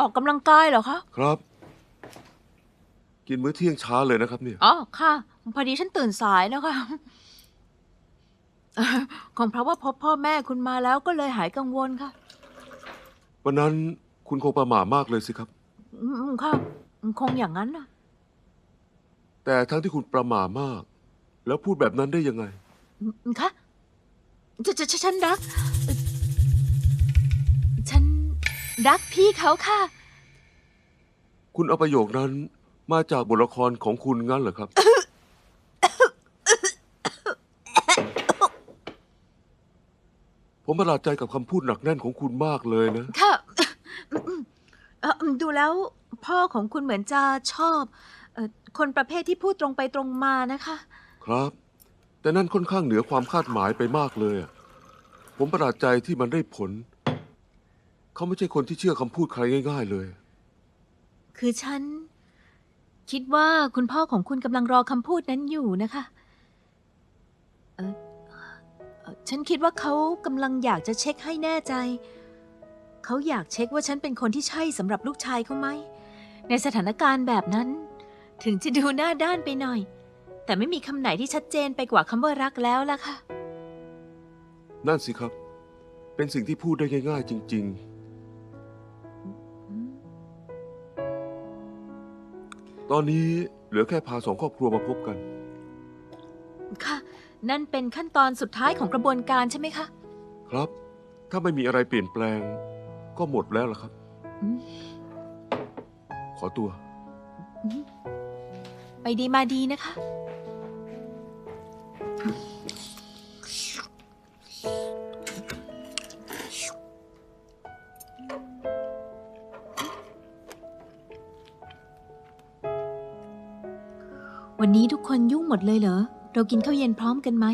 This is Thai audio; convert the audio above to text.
ออกกำลังกายเหรอคะ ครับ กินมื้อเที่ยงช้าเลยนะครับเนี่ย อ๋อ ค่ะ พอดีฉันตื่นสายนะคะคงเพราะว่าพบพ่อแม่คุณมาแล้วก็เลยหายกังวลค่ะ วันนั้นคุณคงประหม่ามากเลยสิครับ อืมค่ะ คงอย่างนั้นนะแต่ทั้งที่คุณประหม่ามาก แล้วพูดแบบนั้นได้ยังไงอืมคะฉันฉันฉันรักฉัน รักพี่เขาค่ะ คุณเอาประโยคนั้นมาจากบทละครของคุณงั้นเหรอครับ ผมประหลาดใจกับคำพูดหนักแน่นของคุณมากเลยนะ ค่ะเอ่อดูแล้วพ่อของคุณเหมือนจะชอบเอ่อคนประเภทที่พูดตรงไปตรงมานะคะ ครับ แต่นั่นค่อนข้างเหนือความคาดหมายไปมากเลยอะผมประหลาดใจที่มันได้ผล เขาไม่ใช่คนที่เชื่อคำพูดใครง่าย ๆ เลย คือฉัน คิดว่าคุณพ่อของคุณกำลังรอคำพูดนั้นอยู่นะคะเอ่อเอ่อฉันคิดว่าเขากำลังอยากจะเช็คให้แน่ใจ เขาอยากเช็คว่าฉันเป็นคนที่ใช่สำหรับลูกชายเขาไหม ในสถานการณ์แบบนั้น ถึงจะดูหน้าด้านไปหน่อย แต่ไม่มีคำไหนที่ชัดเจนไปกว่าคำว่ารักแล้วล่ะค่ะ นั่นสิครับ เป็นสิ่งที่พูดได้ง่าย ๆ จริง ๆ ตอนนี้เหลือแค่พาสองครอบครัวมาพบกัน ค่ะ นั่นเป็นขั้นตอนสุดท้ายของกระบวนการใช่ไหมคะ ครับ ถ้าไม่มีอะไรเปลี่ยนแปลง ก็หมดแล้วล่ะครับ อืม ขอตัว ไปดีมาดีนะคะ วันนี้ทุกคนยุ่งหมดเลยเหรอ เรากินข้าวเย็นพร้อมกันไหม